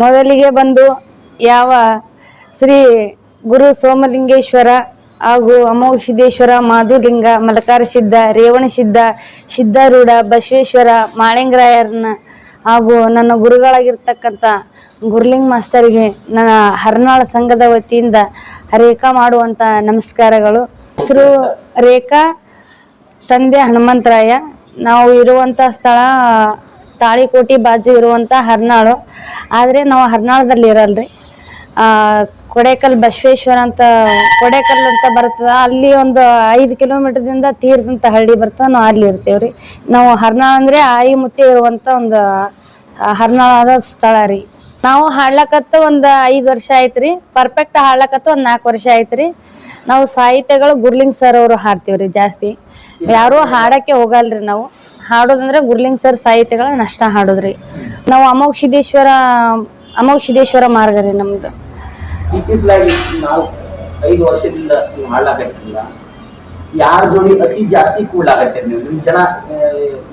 ಮೊದಲಿಗೆ ಬಂದು ಯಾವ ಶ್ರೀ ಗುರು ಸೋಮಲಿಂಗೇಶ್ವರ ಹಾಗೂ ಅಮೋಘಸಿದ್ದೇಶ್ವರ, ಮಾಧುಲಿಂಗ ಮಲಕಾರ ಸಿದ್ಧ, ರೇವಣ ಸಿದ್ಧ, ಸಿದ್ಧಾರೂಢ, ಬಸವೇಶ್ವರ ಮಾಳಿಂಗರಾಯರನ್ನ ಹಾಗೂ ನನ್ನ ಗುರುಗಳಾಗಿರ್ತಕ್ಕಂಥ ಗುರ್ಲಿಂಗ್ ಮಾಸ್ತರಿಗೆ ನನ್ನ ಹರ್ನಾಳ ಸಂಘದ ವತಿಯಿಂದ ರೇಖಾ ಮಾಡುವಂಥ ನಮಸ್ಕಾರಗಳು. ಹೆಸರು ರೇಖಾ, ತಂದೆ ಹನುಮಂತರಾಯ. ನಾವು ಇರುವಂಥ ಸ್ಥಳ ತಾಳಿಕೋಟಿ ಬಾಜು ಇರುವಂಥ ಹರ್ನಾಳು. ಆದರೆ ನಾವು ಹರ್ನಾಳದಲ್ಲಿ ಇರಲ್ರಿ. ಕೊಡೇಕಲ್ ಬಸವೇಶ್ವರ ಅಂತ, ಕೊಡೇಕಲ್ ಅಂತ ಬರ್ತದ. ಅಲ್ಲಿ ಒಂದು ಐದು ಕಿಲೋಮೀಟರ್ದಿಂದ ತೀರದಂತ ಹಳ್ಳಿ ಬರ್ತದ. ನಾವು ಅಲ್ಲಿ ಇರ್ತೇವ್ರಿ. ನಾವು ಹರ್ನಾಳ ಅಂದ್ರೆ ಆಯಿ ಮುತ್ತೆ ಇರುವಂಥ ಒಂದು ಹರ್ನಾಳದ ಸ್ಥಳ ರೀ. ನಾವು ಹಾಡ್ಲಕತ್ತ ಒಂದು ಐದು ವರ್ಷ ಆಯ್ತ್ರಿ. ಪರ್ಫೆಕ್ಟ್ ಹಾಡ್ಲಕತ್ತ ಒಂದು ನಾಲ್ಕು ವರ್ಷ ಆಯ್ತ್ರಿ. ನಾವು ಸಾಹಿತ್ಯಗಳು ಗುರ್ಲಿಂಗ್ ಸರ್ ಅವರು ಹಾಡ್ತೀವ್ರಿ ಜಾಸ್ತಿ. ಯಾರೂ ಹಾಡಕ್ಕೆ ಹೋಗಲ್ರಿ ನಾವು. ಹಾಡೋದಂದ್ರೆ ಗುರ್ಲಿಂಗ್ ಸರ್ ಸಾಹಿತ್ಯಗಳ ನಷ್ಟ ಹಾಡೋದ್ರಿ. ನಾವು ಅಮೋಘ ಸಿದ್ದೇಶ್ವರ ಅಮೋಘ ಸಿದ್ದೇಶ್ವರ ಮಾರ್ಗ ರೀ ನಮ್ದು. ಇತ್ತಿತ್ತಲಾಗಿ ನಾವು ಐದು ವರ್ಷದಿಂದ ನೀವು ಹಾಡ್ಲಾಕತ್ತಿಲ್ಲ ಯಾರ ಜೋಡಿ ಅತಿ ಜಾಸ್ತಿ ಕೂಡ್ಲಾಕತ್ತೀರಿ ನೀವು? ನಿಮ್ ಜನ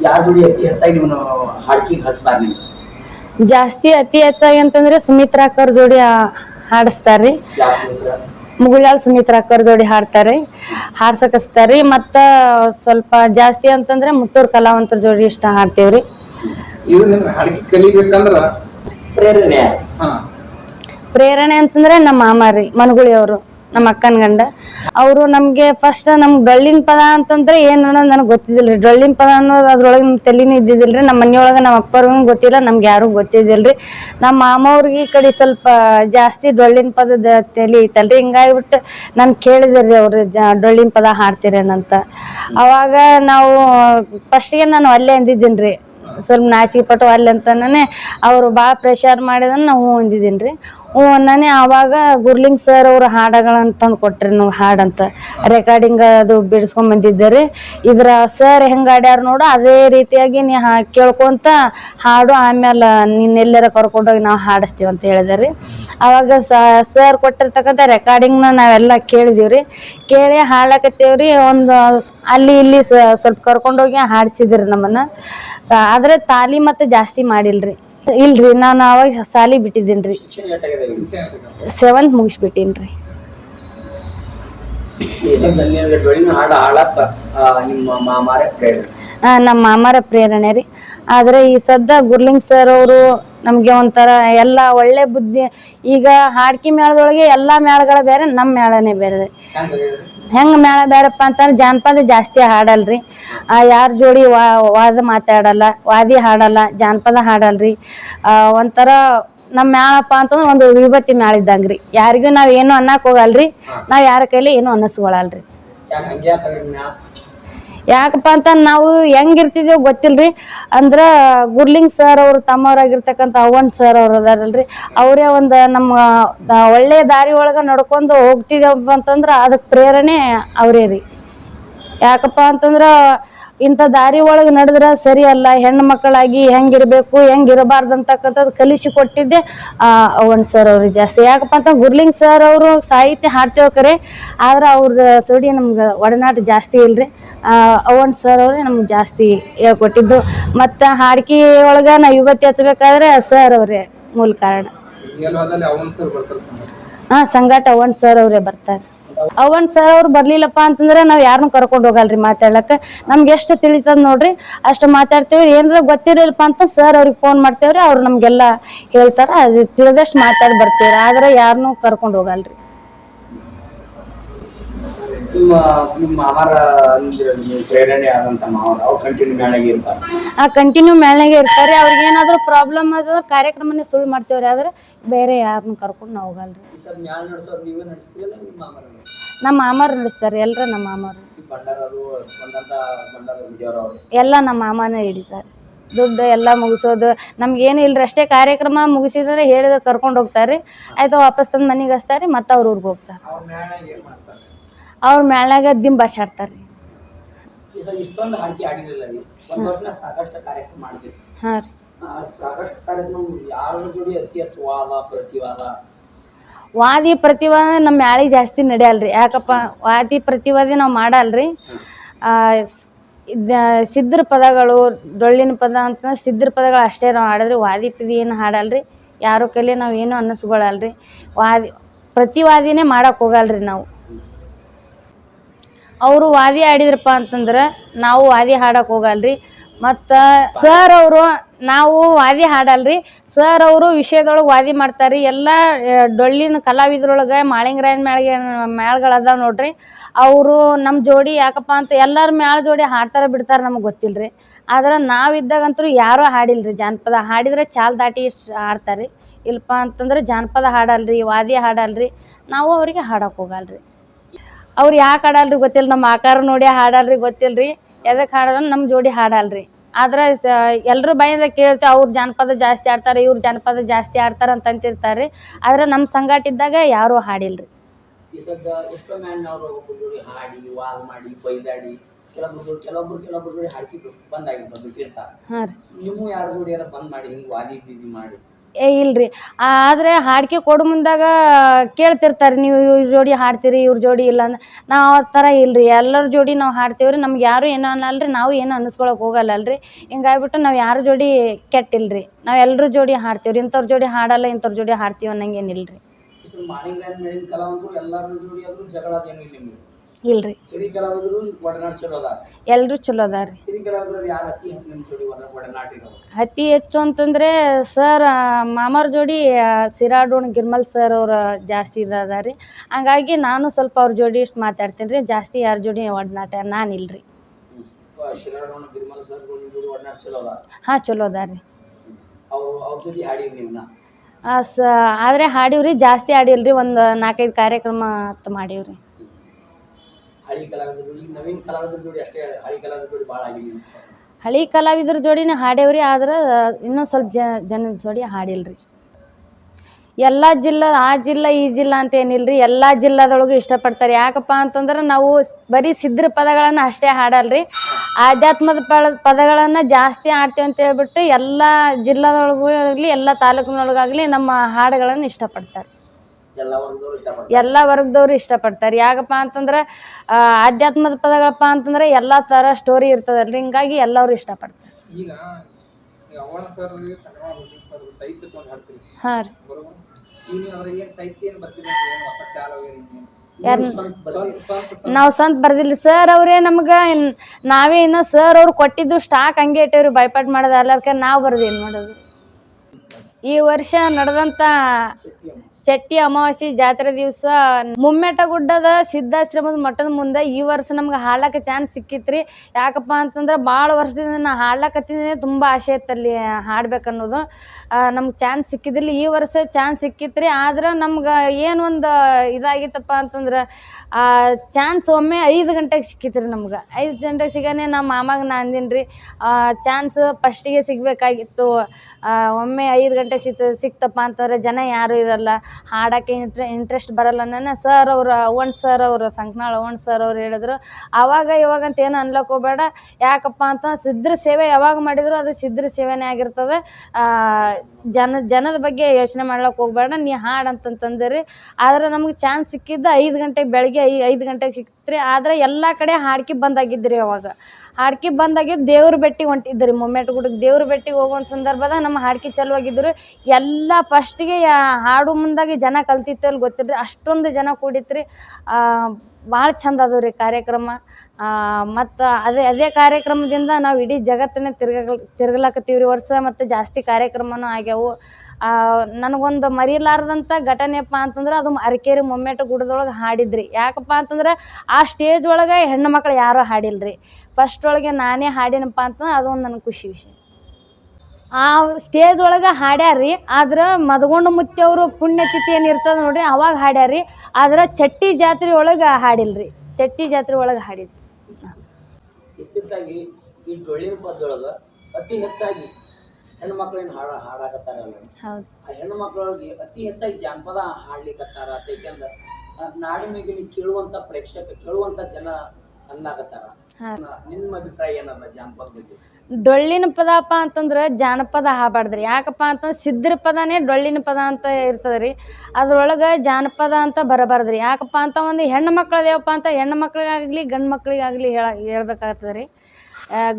ಯಾರ ಜೋಡಿ ಅತಿ ಹೆಚ್ಚಾಗಿ ನೀವು ಹಾಡ್ಕಿಗೆ ಹಚ್ತಾರ ನೀವು? ಜಾಸ್ತಿ ಅತಿ ಹೆಚ್ಚಾಗಿ ಅಂತಂದ್ರೆ ಸುಮಿತ್ರಾಕರ್ ಜೋಡಿ ಹಾಡಿಸ್ತಾರ್ರಿ. ಮುಗುಳಾಳ್ ಸುಮಿತ್ರಾಕರ್ ಜೋಡಿ ಹಾಡ್ತಾರೆ. ಹಾಡ್ಸಕಸ್ತಾರಿ ಮತ್ತ ಸ್ವಲ್ಪ ಜಾಸ್ತಿ ಅಂತಂದ್ರೆ ಮುತ್ತೂರ್ ಕಲಾವಂತರ ಜೋಡಿ ಇಷ್ಟ ಹಾಡ್ತೇವ್ರಿ. ಇವ್ ನಿಮ್ಗೆ ಹಾಡಿಗೆ ಕಲಿಬೇಕಂದ್ರ? ಪ್ರೇರಣೆ? ಪ್ರೇರಣೆ ಅಂತಂದ್ರೆ ನಮ್ಮ ಮಾಮಾರಿ ಮನಗುಳಿಯವರು ಮನಗುಳಿ ಅವರು ನಮ್ಮ ಅಕ್ಕನ ಗಂಡ. ಅವರು ನಮ್ಗೆ ಫಸ್ಟ್ ನಮ್ಗೆ ಡೊಳ್ಳಿನ ಪದ ಅಂತಂದ್ರೆ ಏನು ಅನ್ನೋದು ನನಗೆ ಗೊತ್ತಿದ್ದಿಲ್ರಿ. ಡೊಳ್ಳಿನ ಪದ ಅನ್ನೋದು ಅದ್ರೊಳಗೆ ನಮ್ಮ ತಲೆನೂ ಇದ್ದಿದ್ದಿಲ್ರಿ. ನಮ್ಮ ಮನೆಯೊಳಗೆ ನಮ್ಮ ಅಪ್ಪರಿಗೂ ಗೊತ್ತಿಲ್ಲ, ನಮ್ಗೆ ಯಾರಿಗೂ ರೀ ನಮ್ಮ ಮಾಮ ಅವ್ರಿಗೆ ಈ ಕಡೆ ಸ್ವಲ್ಪ ಜಾಸ್ತಿ ಡೊಳ್ಳಿನ ಪದದ ತಲೆ ಐತಲ್ರಿ. ಹಿಂಗಾಗಿಬಿಟ್ಟು ನಾನು ಕೇಳಿದೆ ರೀ ಅವ್ರು ಡೊಳ್ಳಿನ ಪದ ಹಾಡ್ತಿರೇನಂತ. ಅವಾಗ ನಾವು ಫಸ್ಟಿಗೆ ನಾನು ಅಲ್ಲೇ ಅಂದಿದ್ದೀನಿ ರೀ ಸ್ವಲ್ಪ ನಾಚಿಕೆ ಪಟ್ಟು ಅಲ್ಲಿ ಅಂತಾನೆ ಅವರು ಭಾಳ ಪ್ರೆಷರ್ ಮಾಡಿದ್ರೆ ನಾವು ಹ್ಞೂ ಅಂದಿದ್ದೀನಿ ರೀ ನಾನೇ ಆವಾಗ ಗುರ್ಲಿಂಗ್ ಸರ್ ಅವ್ರ ಹಾಡಗಳನ್ನ ತಂದು ಕೊಟ್ರಿ ನಾವು ಹಾಡಂತ ರೆಕಾರ್ಡಿಂಗ್ ಅದು ಬಿಡಿಸ್ಕೊಂಡ್ ಬಂದಿದ್ದೆ ಇದ್ರ ಸರ್ ಹೆಂಗೆ ಹಾಡ್ಯಾರ ನೋಡು, ಅದೇ ರೀತಿಯಾಗಿ ನೀ ಹಾ ಕೇಳ್ಕೊಂತ ಹಾಡು ಆಮೇಲೆ ನಿನ್ನೆಲ್ಲರ ಕರ್ಕೊಂಡೋಗಿ ನಾವು ಹಾಡಿಸ್ತೀವಿ ಅಂತ ಹೇಳಿದ್ರಿ ಆವಾಗ ಸರ್ ಕೊಟ್ಟಿರ್ತಕ್ಕಂಥ ರೆಕಾರ್ಡಿಂಗ್ನ ನಾವೆಲ್ಲ ಕೇಳಿದೀವಿ ರೀ. ಕೇಳಿ ಹಾಡಾಕತ್ತೇವ್ರಿ ಒಂದು ಅಲ್ಲಿ ಇಲ್ಲಿ ಸ್ವಲ್ಪ ಕರ್ಕೊಂಡೋಗಿ ಹಾಡಿಸಿದ್ರಿ ನಮ್ಮನ್ನು. ಆದರೆ ತಾಲಿ ಮತ್ತು ಜಾಸ್ತಿ ಮಾಡಿಲ್ರಿ. ಇಲ್ರಿ ನಾನು ಅವಾಗ ಸಾಲಿ ಬಿಟ್ಟಿದ್ದೀನಿ? ಸೆವೆಂತ್ ಮುಗಿಸ್ಬಿಟ್ಟೀನಿ ರೀ ನಮ್ಮ ಮಾಮಾರ ಪ್ರೇರಣೆ ರೀ. ಆದರೆ ಈ ಸದ್ದ ಗುರ್ಲಿಂಗ್ ಸರ್ ಅವರು ನಮಗೆ ಒಂಥರ ಎಲ್ಲ ಒಳ್ಳೆ ಬುದ್ಧಿ. ಈಗ ಹಾಡ್ಕಿ ಮೇಳದೊಳಗೆ ಎಲ್ಲ ಮೇಳಗಳ ಬೇರೆ ನಮ್ಮ ಮೇಳನೇ ಬೇರೆ. ಹೆಂಗೆ ಮೇಳ ಬೇರಪ್ಪ ಅಂತಂದ್ರೆ ಜಾನಪದ ಜಾಸ್ತಿ ಹಾಡಲ್ರಿ. ಯಾರ ಜೋಡಿ ವಾದ ಮಾತಾಡಲ್ಲ, ವಾದಿ ಹಾಡಲ್ಲ, ಜಾನಪದ ಹಾಡಲ್ರಿ. ಒಂಥರ ನಮ್ಮ ಮೇಳಪ್ಪ ಅಂತಂದ್ರೆ ಒಂದು ವಿಭೂತಿ ಮೇಳ ಇದ್ದಂಗ್ರಿ. ಯಾರಿಗೂ ನಾವು ಏನು ಅನ್ನಕ್ ಹೋಗಲ್ರಿ. ನಾವು ಯಾರ ಕೈಲಿ ಏನು ಅನ್ನಿಸ್ಕೊಳಲ್ರಿ ಯಾಕಪ್ಪ ಅಂತ ನಾವು ಹೆಂಗಿರ್ತಿದೇವ್ ಗೊತ್ತಿಲ್ರಿ. ಅಂದ್ರ ಗುರ್ಲಿಂಗ್ ಸರ್ ಅವ್ರು ತಮ್ಮವ್ರಾಗಿರ್ತಕ್ಕಂಥ ಅವನ್ ಸರ್ ಅವ್ರು ಅದಾರಲ್ರಿ. ಅವರೇ ಒಂದು ನಮ್ಮ ಒಳ್ಳೆ ದಾರಿ ಒಳಗ ನಡ್ಕೊಂಡು ಹೋಗ್ತಿದೇವಪ್ಪ ಅಂತಂದ್ರ ಅದಕ್ಕೆ ಪ್ರೇರಣೆ ಅವರೇ ರೀ. ಯಾಕಪ್ಪ ಅಂತಂದ್ರ ಇಂಥ ದಾರಿ ಒಳಗೆ ನಡೆದ್ರ ಸರಿ ಅಲ್ಲ, ಹೆಣ್ಣು ಮಕ್ಕಳಾಗಿ ಹೆಂಗಿರ್ಬೇಕು ಹೆಂಗಿರಬಾರ್ದು ಅಂತಕ್ಕಂಥದ್ದು ಕಲಿಸಿ ಕೊಟ್ಟಿದ್ದೆ ಅವನ್ ಸರ್ ಅವ್ರಿಗೆ ಜಾಸ್ತಿ. ಯಾಕಪ್ಪ ಅಂತ ಗುರ್ಲಿಂಗ್ ಸರ್ ಅವರು ಸಾಹಿತ್ಯ ಹಾಡ್ತೇವೆ ಕರೆ, ಆದ್ರೆ ಅವ್ರ ಸುಡಿ ನಮ್ಗೆ ಒಡನಾಟ ಜಾಸ್ತಿ ಇಲ್ರಿ. ಅವನ್ ಸರ್ ಅವ್ರೆ ನಮ್ಗೆ ಜಾಸ್ತಿ ಹೇಳ್ಕೊಟ್ಟಿದ್ದು. ಮತ್ತು ಹಾಡ್ಕಿ ಒಳಗೆ ನಾ ಯುವತಿ ಹಚ್ಬೇಕಾದ್ರೆ ಸರ್ ಅವರೇ ಮೂಲ ಕಾರಣ. ಹಾಂ ಸಂಗಾಟ ಅವನ್ ಸರ್ ಅವರೇ ಬರ್ತಾರೆ. ಅವನ್ ಸರ್ ಅವ್ರು ಬರ್ಲಿಲ್ಲಪ್ಪ ಅಂತಂದ್ರೆ ನಾವ್ ಯಾರನ್ನೂ ಕರ್ಕೊಂಡು ಹೋಗಲ್ರಿ ಮಾತಾಡ್ಲಕ್ಕ ನಮ್ಗೆ ಎಷ್ಟು ತಿಳಿತದ ನೋಡ್ರಿ ಅಷ್ಟು ಮಾತಾಡ್ತೇವ್ರಿ. ಏನಾರ ಗೊತ್ತಿರಲಿಲ್ಲಪ್ಪ ಅಂತ ಸರ್ ಅವ್ರಿಗೆ ಫೋನ್ ಮಾಡ್ತೇವ್ರಿ. ಅವ್ರು ನಮ್ಗೆಲ್ಲ ಹೇಳ್ತಾರ. ಅದು ತಿಳಿದಷ್ಟು ಮಾತಾಡಿ ಬರ್ತೀವ್ರಿ. ಆದ್ರೆ ಯಾರನ್ನೂ ಕರ್ಕೊಂಡು ಹೋಗಲ್ರಿ. ನಿಮ್ಮ ನಿಮ್ಮ ಮಾಮಾರ ಅಂದ್ರ ನೀವು ಪ್ರೇರಣೆ ಆದಂತ ಮಾವಾರ ಅವ್ರು ಕಂಟಿನ್ಯೂ ಇರ್ತಾರೆ. ಆ ಕಂಟಿನ್ಯೂ ಮೇಲ್ನಾಗೆ ಇರ್ತಾರೆ ಅವ್ರಿಗೆ ಏನಾದರೂ ಪ್ರಾಬ್ಲಮ್ ಆದ್ರೆ ಕಾರ್ಯಕ್ರಮನೇ ಸುಳ್ಳು ಮಾಡ್ತೇವ್ರಿ ಆದ್ರೆ ಬೇರೆ ಯಾರನ್ನೂ ಕರ್ಕೊಂಡು ನಾವು ಹೋಗಲ್ರಿ. ಈ ಸರ್ ಮ್ಯಾಲ ನಡೆಸೋರು ನೀವೇ ನಡೆಸ್ತೀರಲ್ಲ ನಿಮ್ಮ ಮಾಮಾರ ನಮ್ಮ ಮಾಮಾರು ನಡೆಸ್ತಾರೆ ಎಲ್ಲರ ನಮ್ಮ ಮಾಮಾರು. ಭಂಡಾರರು ಬಂದಂತ ಭಂಡಾರ ವಿಜಯವ್ರ ಅವರು? ಎಲ್ಲ ನಮ್ಮ ಮಾಮನೇ ಹಿಡಿತಾರೆ. ದುಡ್ಡು ಎಲ್ಲ ಮುಗಿಸೋದು ನಮ್ಗೇನು ಏನು ಇಲ್ರಿ ಅಷ್ಟೇ ಕಾರ್ಯಕ್ರಮ ಮುಗಿಸಿದ್ರೆ ಹೇಳಿದ್ರೆ ಕರ್ಕೊಂಡು ಹೋಗ್ತಾರೆ. ಆಯ್ತು ವಾಪಸ್ ತಂದು ಮನೆಗೆ ಹಚ್ತಾರೆ ಮತ್ತೆ ಅವ್ರ ಊರಿಗೆ ಹೋಗ್ತಾರೆ. ಅವ್ರ ದಿಂಬ ಆಡ್ತಾರೆ ರೀ ದಿಂಬ ಸರ್ ಇಷ್ಟೊಂದು ಹಾಡಿಕೆ ಆಡಿರಲಿಲ್ಲ ನೀವು ಒಂದು ವರ್ಷ ಸಾಕಷ್ಟು ಕಾರ್ಯಕ್ರಮ ಮಾಡಿದ್ರಿ. ಹಾಂ ರೀ. ಸಾಕಷ್ಟು ಕಾರ್ಯಕ್ರಮ ಯಾರ ಜೋಡಿ ಅತಿ ಹೆಚ್ಚು ವಾದ ಪ್ರತಿವಾದ? ವಾದಿ ಪ್ರತಿವಾದ ನಮ್ಮ ಮ್ಯಾಳಿ ಜಾಸ್ತಿ ನಡೆಯಲ್ರಿ. ಯಾಕಪ್ಪ ವಾದಿ ಪ್ರತಿವಾದಿ ನಾವು ಮಾಡಲ್ರಿ. ಸಿದ್ಧರ ಪದಗಳು ಡೊಳ್ಳಿನ ಪದ ಅಂತ ಸಿದ್ಧರ ಪದಗಳು ಅಷ್ಟೇ ನಾವು ಹಾಡಿದ್ರಿ ವಾದಿ ಪಿದಿ ಏನು ಹಾಡಲ್ರಿ? ಯಾರು ಕೈಲಿ ನಾವು ಏನು ಅನ್ನಿಸ್ಕೊಳಲ್ರಿ ವಾದಿ ಪ್ರತಿವಾದಿನೇ ಮಾಡಕ್ಕೆ ಹೋಗಲ್ರಿ ನಾವು. ಅವರು ವಾದಿ ಆಡಿದ್ರಪ್ಪ ಅಂತಂದ್ರೆ ನಾವು ವಾದಿ ಹಾಡಕ್ಕೆ ಹೋಗಲ್ರಿ. ಮತ್ತು ಸರ್ ಅವರು, ನಾವು ವಾದಿ ಹಾಡಲ್ರಿ. ಸರ್ ಅವರು ವಿಷಯದೊಳಗೆ ವಾದಿ ಮಾಡ್ತಾರೆ. ಎಲ್ಲ ಡೊಳ್ಳಿನ ಕಲಾವಿದ್ರೊಳಗೆ ಮಾಳಿಂಗರಾಯನ ಮ್ಯಾಳ್ಗೆ ಮ್ಯಾಳ್ಗಳದ ನೋಡ್ರಿ. ಅವರು ನಮ್ಮ ಜೋಡಿ ಯಾಕಪ್ಪ ಅಂತ ಎಲ್ಲರ ಮ್ಯಾಳ ಜೋಡಿ ಹಾಡ್ತಾರೆ ಬಿಡ್ತಾರೆ ನಮಗೆ ಗೊತ್ತಿಲ್ಲ ರೀ ಆದ್ರೆ ನಾವಿದ್ದಾಗಂತೂ ಯಾರೂ ಹಾಡಿಲ್ರಿ. ಜಾನಪದ ಹಾಡಿದ್ರೆ ಚಾಲ್ ದಾಟಿ ಹಾಡ್ತಾರೆ. ಇಲ್ಲಪ್ಪ ಅಂತಂದ್ರೆ ಜಾನಪದ ಹಾಡಲ್ರಿ, ವಾದಿ ಹಾಡಲ್ರಿ. ನಾವು ಅವರಿಗೆ ಹಾಡಕ್ಕೆ ಹೋಗಲ್ರಿ. ಅವ್ರು ಯಾಕೆ ಹಾಡಲ್ರಿ ಗೊತ್ತಿಲ್ಲ ನಮ್ಮ ಆಕಾರ ನೋಡಿ ಹಾಡಲ್ರಿ ಗೊತ್ತಿಲ್ರಿ. ಎದಕ್ಕೆ ಹಾಡಲ್ಲ ನಮ್ಮ ಜೋಡಿ ಹಾಡಲ್ರಿ. ಆದ್ರೆ ಸ ಎಲ್ಲರೂ ಬಾಯಿಂದ ಕೇಳ್ತೇವೆ ಅವ್ರು ಜಾನಪದ ಜಾಸ್ತಿ ಆಡ್ತಾರೆ ಇವ್ರು ಜಾನಪದ ಜಾಸ್ತಿ ಆಡ್ತಾರೆ ಅಂತ ಅಂತಿರ್ತಾರೆ ರೀ ಆದ್ರೆ ನಮ್ಮ ಸಂಗಾಟ ಇದ್ದಾಗ ಯಾರೂ ಹಾಡಿಲ್ರಿ ಹಾಂ ರೀ. ಏ, ಇಲ್ರಿ. ಆದರೆ ಹಾಡಿಕೆ ಕೊಡು ಮುಂದಾಗ ಕೇಳ್ತಿರ್ತಾರೆ, ನೀವು ಇವ್ರ ಜೋಡಿ ಹಾಡ್ತೀರಿ, ಇವ್ರ ಜೋಡಿ ಇಲ್ಲ ಅಂದ್ರೆ ನಾವು ಅವ್ರ ಥರ ಇಲ್ರಿ. ಎಲ್ಲರ ಜೋಡಿ ನಾವು ಹಾಡ್ತೀವಿ ರೀ ನಮ್ಗೆ ಯಾರು ಏನೋ ಅನ್ನಲ್ರಿ. ನಾವು ಏನು ಅನ್ನಿಸ್ಕೊಳಕ್ಕೆ ಹೋಗಲ್ಲಲ್ರಿ. ಹಿಂಗಾಗ್ಬಿಟ್ಟು ನಾವು ಯಾರ ಜೋಡಿ ಕೆಟ್ಟಿಲ್ರಿ. ನಾವು ಎಲ್ಲರ ಜೋಡಿ ಹಾಡ್ತೀವಿ ರೀ ಇಂಥವ್ರ ಜೋಡಿ ಹಾಡಲ್ಲ, ಇಂಥವ್ರ ಜೋಡಿ ಹಾಡ್ತೀವಿ ಅನ್ನಂಗೇನಿಲ್ಲ ರೀ ಜಗಳ ಇಲ್ರಿ. ಎಲ್ಲರೂ ಚಲೋ ಅದಾರ. ಅತಿ ಹೆಚ್ಚು ಅಂತಂದ್ರೆ ಸರ್ ಮಾಮರ ಜೋಡಿ ಸಿರಾಡೋಣ ಗಿರ್ಮಲ್ ಸರ್ ಅವ್ರ ಜಾಸ್ತಿ ಇದಾದ ರೀ. ಹಂಗಾಗಿ ನಾನು ಸ್ವಲ್ಪ ಅವ್ರ ಜೋಡಿ ಇಷ್ಟು ಮಾತಾಡ್ತೀನಿ ರೀ. ಜಾಸ್ತಿ ಯಾರ ಜೋಡಿ ಒಡನಾಟ ನಾನು ಇಲ್ರಿ. ಹಾ ಚಲೋ ಅದಾರಿ ಆದರೆ ಹಾಡೀವ್ರಿ ಜಾಸ್ತಿ ಹಾಡಿಲ್ರಿ. ಒಂದು ನಾಲ್ಕೈದು ಕಾರ್ಯಕ್ರಮ ಅಂತ ಮಾಡೀವ್ರಿ. ಹಳಿ ಕಲಾವಿದ್ರ ಜೋಡಿ, ನವೀನ ಜೋಡಿ ಅಷ್ಟೇ ಹಳಿ ಜೋಡಿ. ಹಳಿ ಜೋಡಿನೇ ಹಾಡೇವ್ರಿ ಆದ್ರೆ ಇನ್ನೂ ಸ್ವಲ್ಪ ಜನದ ಜೋಡಿ ಹಾಡಿಲ್ರಿ. ಎಲ್ಲ ಜಿಲ್ಲಾ, ಆ ಜಿಲ್ಲಾ, ಈ ಜಿಲ್ಲಾ ಅಂತ ಏನಿಲ್ರಿ, ಎಲ್ಲ ಜಿಲ್ಲಾದೊಳಗೂ ಇಷ್ಟಪಡ್ತಾರೆ. ಯಾಕಪ್ಪ ಅಂತಂದ್ರೆ ನಾವು ಬರೀ ಸಿದ್ರ ಪದಗಳನ್ನು ಅಷ್ಟೇ ಹಾಡಲ್ರಿ. ಆಧ್ಯಾತ್ಮದ ಪದ, ಪದಗಳನ್ನು ಜಾಸ್ತಿ ಆಡ್ತೀವಿ ಅಂತ ಹೇಳ್ಬಿಟ್ಟು ಎಲ್ಲ ಜಿಲ್ಲಾದೊಳಗೂ ಆಗಲಿ, ಎಲ್ಲ ತಾಲೂಕಿನೊಳಗಾಗಲಿ ನಮ್ಮ ಹಾಡುಗಳನ್ನು ಇಷ್ಟಪಡ್ತಾರೆ. ಎಲ್ಲ ವರ್ಗದವ್ರು ಇಷ್ಟಪಡ್ತಾರೆ. ಯಾಕಪ್ಪ ಅಂತಂದ್ರೆ ಆಧ್ಯಾತ್ಮದ ಪದಗಳಪ್ಪ ಅಂತಂದ್ರೆ ಎಲ್ಲ ಥರ ಸ್ಟೋರಿ ಇರ್ತದಲ್ಲ ಹಿಂಗಾಗಿ ಎಲ್ಲರೂ ಇಷ್ಟಪಡ್ತಾರೆ. ಈಗ ಅವನ ಸರ್ ಸಣ್ಣ ಸರ್ ಸಾಹಿತ್ಯ ಒಂದು ಹಾಡ್ತೀರಿ. ಹಾಂ ರೀ. ನೀವು ಸ್ವಂತ ಸ್ವಂತ ನಾವು ಸ್ವಂತ ಬರ್ದಿಲ್ಲ. ಸರ್ ಅವರೇ ನಮ್ಗೆ ನಾವೇ ಇನ್ನ ಸರ್ ಅವ್ರು ಕೊಟ್ಟಿದ್ದು ಸ್ಟಾಕ್ ಹಂಗೆ ಇಟ್ಟೇವ್ರಿ ಬೈಪಾಟ್ ಮಾಡೋದು ಎಲ್ಲರ್ಕ ನಾವು ಬರ್ದು ಏನು ಮಾಡೋದು ಈ ವರ್ಷ ನಡೆದಂಥ ಚಟ್ಟಿ ಅಮಾವಾಸ್ಯೆ ಜಾತ್ರೆ ದಿವಸ ಮುಮ್ಮೆಟ ಗುಡ್ಡದ ಸಿದ್ಧಾಶ್ರಮದ ಮಠದ ಮುಂದೆ ಈ ವರ್ಷ ನಮ್ಗೆ ಹಾಡ್ಲಕ್ಕ ಚಾನ್ಸ್ ಸಿಕ್ಕಿತ್ರಿ. ಯಾಕಪ್ಪ ಅಂತಂದ್ರೆ ಭಾಳ ವರ್ಷದಿಂದ ನಾ ಹಾಡ್ಲಕತ್ತಿದ್ದೀನಿ ತುಂಬ ಆಸೆ ಇತ್ತು ಅಲ್ಲಿ ಹಾಡ್ಬೇಕನ್ನೋದು. ನಮ್ಗೆ ಚಾನ್ಸ್ ಸಿಕ್ಕಿದ್ರಿ ಈ ವರ್ಷ ಚಾನ್ಸ್ ಸಿಕ್ಕಿತ್ರಿ. ಆದ್ರೆ ನಮ್ಗೆ ಏನು ಒಂದು ಇದಾಗಿತ್ತಪ್ಪ ಅಂತಂದ್ರೆ ಚಾನ್ಸ್ ಒಮ್ಮೆ ಐದು ಗಂಟೆಗೆ ಸಿಕ್ಕಿತ್ರಿ ನಮ್ಗೆ. ಐದು ಗಂಟೆಗೆ ಸಿಗಾನೆ ನಮ್ಮ ಮಾಮಾಗ ನಾ ಅಂದಿನಿ ರೀ ಚಾನ್ಸ್ ಫಸ್ಟಿಗೆ ಸಿಗಬೇಕಾಗಿತ್ತು. ಒಮ್ಮೆ ಐದು ಗಂಟೆಗೆ ಸಿಕ್ತ, ಸಿಕ್ತಪ್ಪ ಅಂತಂದ್ರೆ ಜನ ಯಾರೂ ಇರಲ್ಲ. ಹಾಡೋಕ್ಕೆ ಇಂಟ್ರೆ ಇಂಟ್ರೆಸ್ಟ್ ಬರಲ್ಲ ನನ್ನ ಸರ್ ಅವರು ಅವಣ್ ಸರ್ ಅವರು, ಸಂಕನಾಳ್ ಅವಣ್ ಸರ್ ಅವ್ರು ಹೇಳಿದ್ರು. ಆವಾಗ ಇವಾಗ ಅಂತ ಏನು ಅನ್ಲಕ್ಕೆ ಹೋಗಬೇಡ. ಯಾಕಪ್ಪ ಅಂತ ಸಿದ್ರ ಸೇವೆ ಯಾವಾಗ ಮಾಡಿದ್ರು ಅದು ಸಿದ್ರ ಸೇವೆನೇ ಆಗಿರ್ತದೆ. ಜನ, ಜನದ ಬಗ್ಗೆ ಯೋಚನೆ ಮಾಡ್ಲಕ್ಕೆ ಹೋಗಬೇಡ. ನೀ ಹಾಡು ಅಂತಂತಂದಿರಿ. ಆದ್ರೆ ನಮ್ಗೆ ಚಾನ್ಸ್ ಸಿಕ್ಕಿದ್ದು ಐದು ಗಂಟೆಗೆ ಬೆಳಗ್ಗೆ ಐ ಐದು ಗಂಟೆಗೆ ಸಿಕ್ತ್ರಿ ಆದರೆ ಎಲ್ಲ ಕಡೆ ಹಾಡ್ಕಿ ಬಂದಾಗಿದ್ರಿ ಅವಾಗ. ಹಾಡ್ಕಿ ಬಂದಾಗಿದ್ದು ದೇವ್ರ ಬೆಟ್ಟಿ ಹೊಂಟಿದ್ರಿ ಮೊಮ್ಮೆಟ್ ಗುಡ್ಡಕ್ಕೆ ದೇವ್ರ ಬೆಟ್ಟಿಗೆ ಹೋಗೋ ಸಂದರ್ಭದಾಗ ನಮ್ಮ ಹಾಡ್ಕಿ ಚಲುವಾಗಿದ್ರು ಎಲ್ಲ ಫಸ್ಟಿಗೆ ಹಾಡು ಮುಂದಾಗಿ ಜನ ಕಲ್ತಿತ್ತು ಅಲ್ಲಿ ಗೊತ್ತಿದ್ರೆ ಅಷ್ಟೊಂದು ಜನ ಕೂಡಿತ್ರಿ. ಭಾಳ ಚಂದ ಅದು ರೀ ಕಾರ್ಯಕ್ರಮ. ಮತ್ತು ಅದೇ ಅದೇ ಕಾರ್ಯಕ್ರಮದಿಂದ ನಾವು ಇಡೀ ಜಗತ್ತನ್ನೇ ತಿರ್ಗ ತಿರ್ಗಲಾಕತ್ತೀವಿ ರೀ ವರ್ಷ ಮತ್ತು ಜಾಸ್ತಿ ಕಾರ್ಯಕ್ರಮನೂ ಆಗ್ಯಾವು. ನನಗೊಂದು ಮರಿಲಾರ್ದಂಥ ಘಟನೆಪ್ಪ ಅಂತಂದ್ರೆ ಅದು ಅರಕೇರಿ ಮೊಮ್ಮೆಟ ಗುಡದೊಳಗೆ ಹಾಡಿದ್ರಿ. ಯಾಕಪ್ಪ ಅಂತಂದ್ರೆ ಆ ಸ್ಟೇಜ್ ಒಳಗೆ ಹೆಣ್ಣು ಮಕ್ಳು ಯಾರೂ ಹಾಡಿಲ್ರಿ. ಫಸ್ಟ್ ಒಳಗೆ ನಾನೇ ಹಾಡಿನಪ್ಪ ಅಂತಂದ್ರೆ ಅದೊಂದು ನನಗೆ ಖುಷಿ ವಿಷಯ. ಆ ಸ್ಟೇಜ್ ಒಳಗೆ ಹಾಡ್ಯಾರ್ರಿ, ಆದ್ರೆ ಮದಗೊಂಡು ಮುತ್ತಿಯವರು ಪುಣ್ಯತಿಥಿ ಏನು ಇರ್ತದೆ ನೋಡ್ರಿ, ಅವಾಗ ಹಾಡ್ಯಾರ್ರಿ, ಆದ್ರೆ ಚಟ್ಟಿ ಜಾತ್ರೆ ಒಳಗೆ ಹಾಡಿಲ್ರಿ. ಚಟ್ಟಿ ಜಾತ್ರೆ ಒಳಗೆ ಹಾಡಿದ್ರಿ. ಈ ಡೊಳ್ಳಿನ ಪದದೊಳಗೆ ಅತಿ ಹೆಚ್ಚಾಗಿ ಹೆಣ್ಣು ಮಕ್ಳೇನು ಹಾಡ ಹಾಡಾಕತ್ತಾರಲ್ಲ. ಹೌದು. ಆ ಹೆಣ್ಣು ಮಕ್ಕಳೊಳಗೆ ಅತಿ ಹೆಚ್ಚಾಗಿ ಜಾನಪದ ಯಾಕಂದ್ರ ಯಾಕಂದ್ರೆ ನಾಡಿನ ಕೇಳುವಂತ ಪ್ರೇಕ್ಷಕ ಕೇಳುವಂತ ಜನ ಅನ್ನಾಕತ್ತಾರ. ನಿಮ್ಮ ಅಭಿಪ್ರಾಯ ಏನಲ್ಲ ಜಾನಪದ ಬಗ್ಗೆ? ಡೊಳ್ಳಿನ ಪದಪ್ಪ ಅಂತಂದ್ರೆ ಜಾನಪದ ಹಾಬಾರ್ದ್ರಿ ಯಾಕಪ್ಪ ಅಂತಂದ್ರೆ ಸಿದ್ರ ಪದನೇ ಡೊಳ್ಳಿನ ಪದ ಅಂತ ಇರ್ತದೆ ರೀ ಅದ್ರೊಳಗೆ ಜಾನಪದ ಅಂತ ಬರಬಾರ್ದ್ರಿ. ಯಾಕಪ್ಪ ಅಂತ ಒಂದು ಹೆಣ್ಣು ಮಕ್ಕಳದೇವಪ್ಪ ಅಂತ ಹೆಣ್ಣು ಮಕ್ಕಳಿಗಾಗಲಿ ಗಂಡು ಮಕ್ಕಳಿಗಾಗಲಿ ಹೇಳ ಹೇಳ್ಬೇಕಾಗ್ತದೆ ರೀ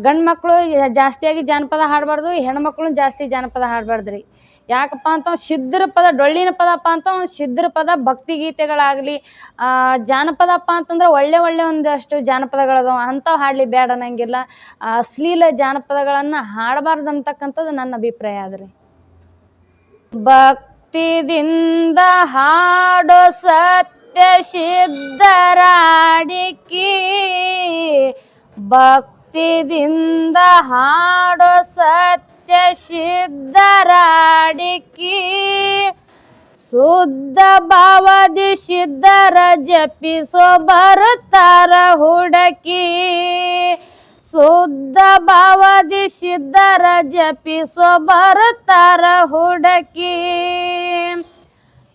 ಗಂಡು ಮಕ್ಕಳು ಜಾಸ್ತಿಯಾಗಿ ಜಾನಪದ ಹಾಡಬಾರ್ದು ಹೆಣ್ಮಕ್ಳು ಜಾಸ್ತಿ ಜಾನಪದ ಹಾಡಬಾರ್ದು ರೀ ಯಾಕಪ್ಪ ಅಂತ ಸಿದ್ಧರ ಪದ ಡೊಳ್ಳಿನ ಪದಪ್ಪ ಅಂತ ಒಂದು ಸಿದ್ಧರ ಪದ ಭಕ್ತಿ ಗೀತೆಗಳಾಗಲಿ ಜಾನಪದಪ್ಪ ಅಂತಂದ್ರೆ ಒಳ್ಳೆ ಒಳ್ಳೆ ಒಂದಷ್ಟು ಜಾನಪದಗಳದಾವ. ಅಂಥವು ಹಾಡಲಿ ಬೇಡ ಆ, ಅಶ್ಲೀಲ ಜಾನಪದಗಳನ್ನು ಹಾಡಬಾರ್ದು ಅಂತಕ್ಕಂಥದ್ದು ನನ್ನ ಅಭಿಪ್ರಾಯ ಆದ್ರಿ. ಭಕ್ತಿದಿಂದ ಹಾಡೋ ಸತ್ಯ ಸಿದ್ಧರಾಡಿಕಿ ಭಕ್ತಿದಿಂದ ಹಾಡೋ ಸತ್ಯ ಸಿದ್ಧರಾಡಿಕಿ ಶುದ್ಧ ಭಾವದಿ ಸಿದ್ಧರ ಜಪಿಸೋ ಬರುತ್ತಾರ ಹುಡಕಿ. ಶುದ್ಧ ಭಾವದಿ ಸಿದ್ಧರ ಜಪಿಸೋ ಬರುತ್ತಾರ ಹುಡಕಿ.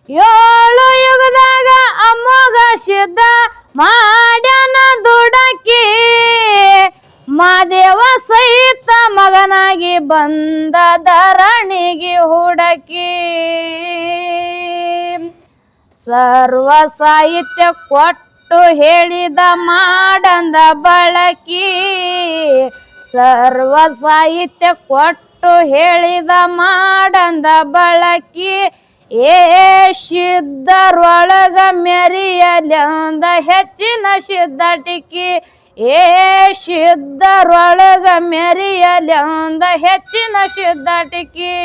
ಏಳು ಯುಗದಾಗ ಅಮೋಘ ಸರ್ವ ಸಾಹಿತ್ಯ ಕೊಟ್ಟು ಹೇಳಿದ ಮಾಡಂದ ಬಳಕಿ. ಸರ್ವ ಸಾಹಿತ್ಯ ಕೊಟ್ಟು ಹೇಳಿದ ಮಾಡಂದ ಬಳಕಿ. ಏ ಸಿದ್ಧರೊಳಗ ಮೆರಿಯಲಂದ ಹೆಚ್ಚಿನ ಸಿದ್ಧಟಿಕಿ ಏ ಸಿದ್ಧರೊಳಗ ಮೆರಿಯಲಂದ ಹೆಚ್ಚಿನ ಸಿದ್ಧಟಿಕಿ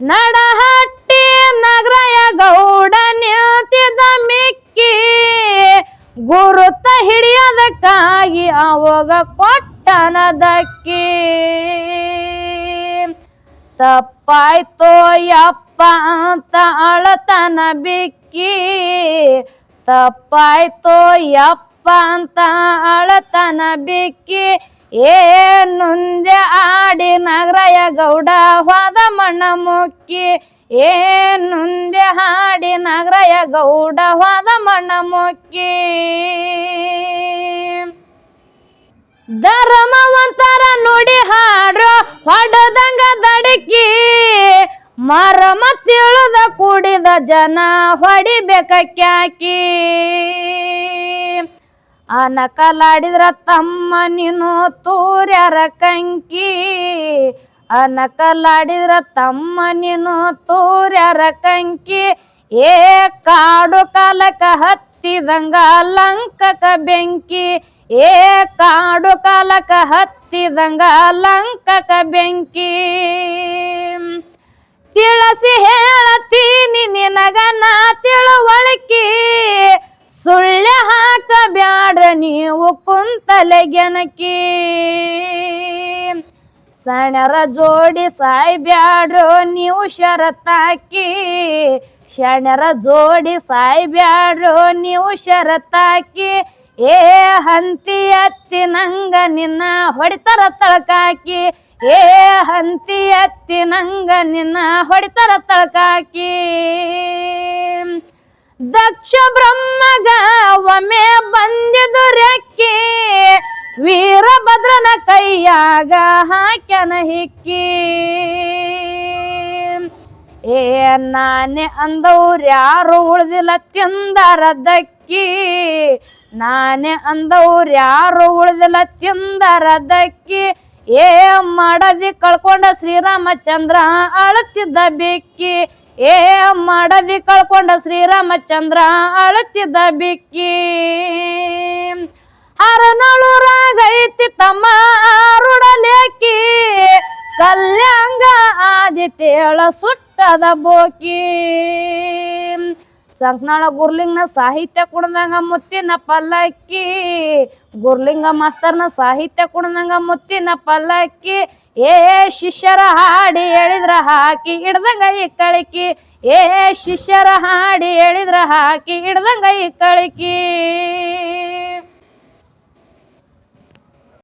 ನಡಹಟ್ಟಿ ನಗರಯ ಗೌಡ ನಿಂತಿದ್ದ ಮಿಕ್ಕಿ, ಗುರುತ ಹಿಡಿಯೋದಕ್ಕಾಗಿ ಅವಾಗ ಕೊಟ್ಟನದಕ್ಕಿ. ತಪ್ಪಾಯ್ತೋ ಯಪ್ಪ ಅಂತ ಅಳತನ ಬಿಕ್ಕಿ, ತಪ್ಪಾಯ್ತೋ ಯಪ್ಪ ಅಂತ ಅಳತನ ಬಿಕ್ಕಿ ಏನುಂದೆ ಆಡಿ ನಗರಯ ಗೌಡ ಹೋದ ಮಣ್ಣ ಮುಕ್ಕಿ. ಏನುಂದೆ ಹಾಡಿ ನಗರಯ ಗೌಡ ಹೋದ ಮಣ್ಣ ಮುಕ್ಕಿ. ಧರ್ಮವಂತರ ನುಡಿ ಹಾಡ್ರು ಹೊಡದಂಗ ದಡಕಿ. ಮರಮ ತಿಳಿದ ಕುಡಿದ ಜನ ಹೊಡಿಬೇಕ ಕ್ಯಾಕಿ. ಅನಕಲಾಡಿದ್ರ ತಮ್ಮ ನೀನು ತೂರ್ಯರ ಕಂಕಿ. ಅನಕಲಾಡಿದ್ರ ತಮ್ಮ ನೀನು ತೋರ್ಯಾರ ಕಂಕಿ. ಏ ಕಾಡು ಕಾಲಕ ಹತ್ತಿದಂಗ ಲಂಕಕ ಬೆಂಕಿ. ಏ ಕಾಡು ಕಾಲಕ ಹತ್ತಿದಂಗ ಲಂಕಕ ಬೆಂಕಿ. ತಿಳಿಸಿ ಹೇಳತೀನಿ ನಿನಗ ನಾ ತಿಳುವಳಿಕೆ. ಸುಳ್ಳೆ ಹಾಕ ಬ್ಯಾಡ್ರ ನೀವು ಕುಂತಲೆ ಗೆನಕಿ. ಸಣರ ಜೋಡಿ ಸಾಯ್ಬ್ಯಾಡ್ರೋ ನೀವು ಶರತಾಕಿ. ಶಣರ ಜೋಡಿ ಸಾಯ್ಬ್ಯಾಡ್ರೋ ನೀವು ಶರತಾಕಿ. ಏ ಹಂತಿ ಅತ್ತಿ ನಂಗ ನಿನ್ನ ಹೊಡಿತರ ತಳಕಾಕಿ. ಏ ಹಂತಿ ಅತ್ತಿ ನಂಗ ನಿನ್ನ ಹೊಡಿತರ ತಳಕಾಕಿ. ದಕ್ಷ ಬ್ರಹ್ಮಗ ಒಮ್ಮೆ ಬಂದಿದು ರೆಕ್ಕಿ, ವೀರಭದ್ರನ ಕೈಯಾಗ ಹಾಕ್ಯನ ಹಿಕ್ಕಿ. ಏ ನಾನೇ ಅಂದವ್ರು ಯಾರು ಉಳ್ದಿಲ್ಲ ತಿಂದರ ದಕ್ಕಿ. ನಾನೇ ಅಂದವ್ರು ಯಾರು ಉಳ್ದಿಲ್ಲ ತಿಂದರ ದಕ್ಕಿ. ಏ ಮಾಡದಿ ಕಳ್ಕೊಂಡ ಶ್ರೀರಾಮಚಂದ್ರ ಅಳುತ್ತಿದ್ದ ಬೆಕ್ಕಿ. ಏ ಮಾಡದಿ ಕಳ್ಕೊಂಡ ಶ್ರೀರಾಮಚಂದ್ರ ಅಳುತ್ತಿದ್ದ ಅರನಳು ರಾಗೈತಿ ತಮ್ಮ ಆರುಡಲೇಕಿ ಕಲ್ಯಾಂಗ ಆದಿತ್ಯಳ ಸುಟ್ಟದ ಬೋಕಿ. ಸಂಕನಾಳ ಗುರ್ಲಿಂಗನ ಸಾಹಿತ್ಯ ಕುಣದಂಗ ಮುತ್ತಿನ ಪಲ್ಲಕ್ಕಿ. ಗುರ್ಲಿಂಗ ಮಾಸ್ತರ್ನ ಸಾಹಿತ್ಯ ಕುಣದಂಗ ಮುತ್ತಿನ ಪಲ್ಲಕ್ಕಿ. ಏ ಶಿಷ್ಯರ ಹಾಡಿ ಹೇಳಿದ್ರ ಹಾಕಿ ಹಿಡ್ದಂಗ ಈ ಕಳಿಕಿ. ಏ ಶಿಷ್ಯರ ಹಾಡಿ ಹೇಳಿದ್ರ ಹಾಕಿ ಹಿಡ್ದಂಗ ಈ ಕಳಿಕಿ.